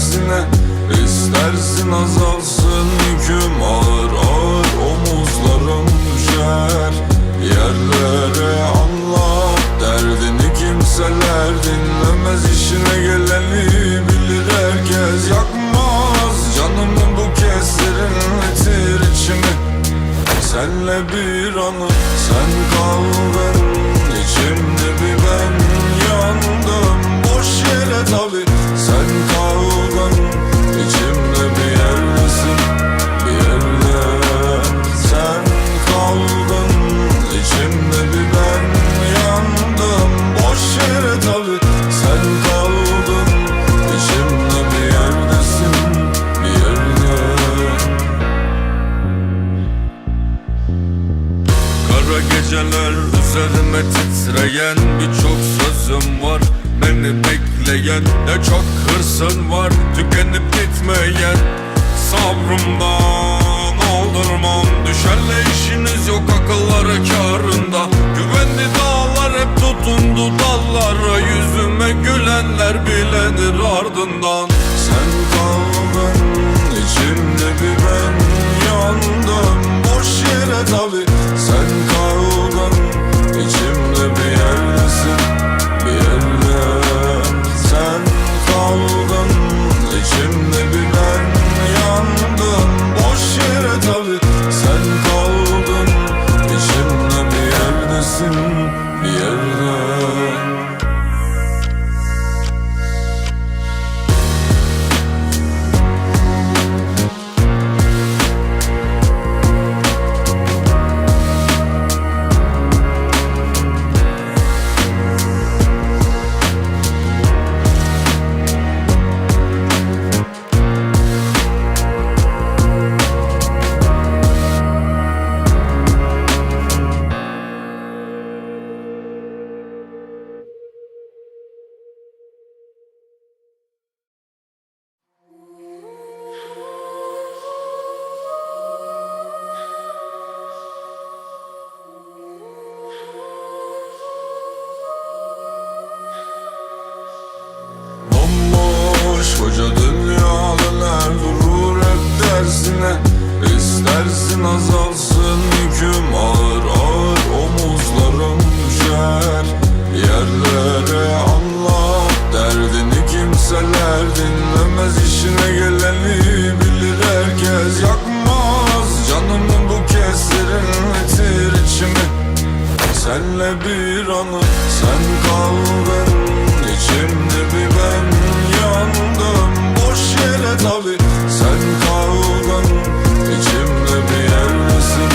dersine İstersin azalsın yüküm ağır ağır omuzlarım düşer. Yerlere anlat derdini kimseler dinlemez. İşine geleni bilir herkes Yakmaz. Canımı bu kez serinletir içimi. Senle bir anı üzerime titreyen Birçok sözüm var. Beni bekleyen Ne çok hırsın var. Tükenip gitmeyen Sabrımdan aldırmam. Düşerle işiniz yok akılları karında. Güvenli dağlar hep tutundu dallara. Yüzüme gülenler bilenir ardından koca dünyalar durur hep dersine. İstersin azalsın yüküm ağır ağır omuzlarım düşer. Yerlere anlat derdini kimseler dinlemez. İşine geleni bilir herkes Yakmaz. Canımı bu kez serinletir içimi. Senle bir anı sen kaldın içimde bir ben yandım Boş yere tabi sen kaldın içimde bir yerdesin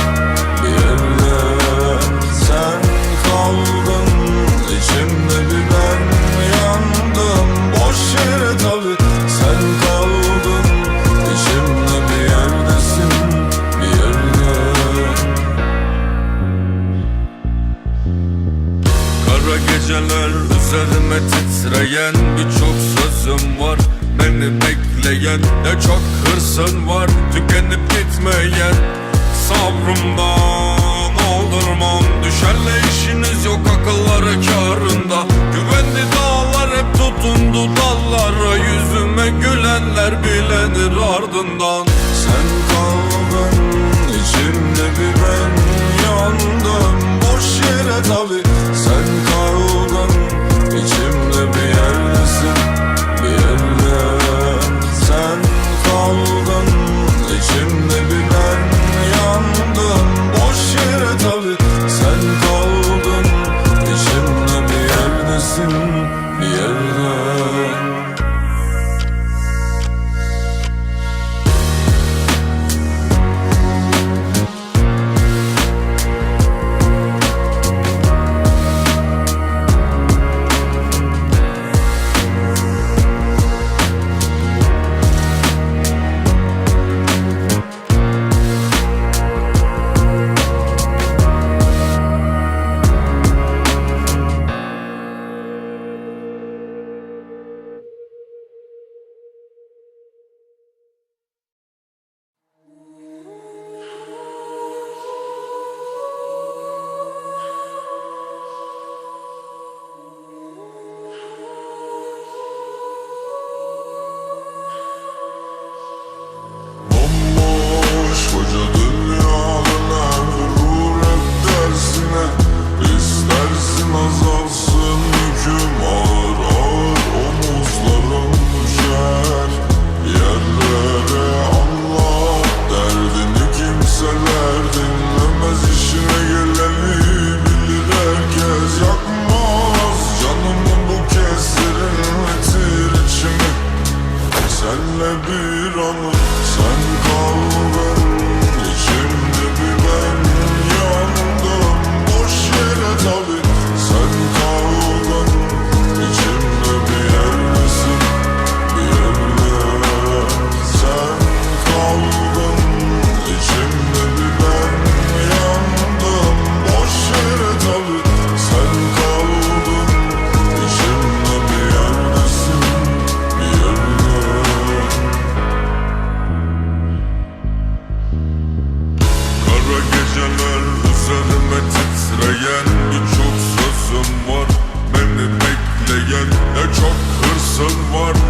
bir yerde Sen kaldın içimde bir ben yandım. Boş yere tabi sen kaldın içimde bir yerdesin bir yerde Kara geceler üzerime titreyen Birçok sözüm var beni bekleyen Ne çok hırsın var. Tükenip gitmeyen Sabrımdan aldırmam. Düşerle işiniz yok akılları karında Güvenli dağlar hep tutundu dallara. Yüzüme gülenler bilenir ardından. Sen kaldın içimde bir ben yandım. Boş yere tabi Nasıl var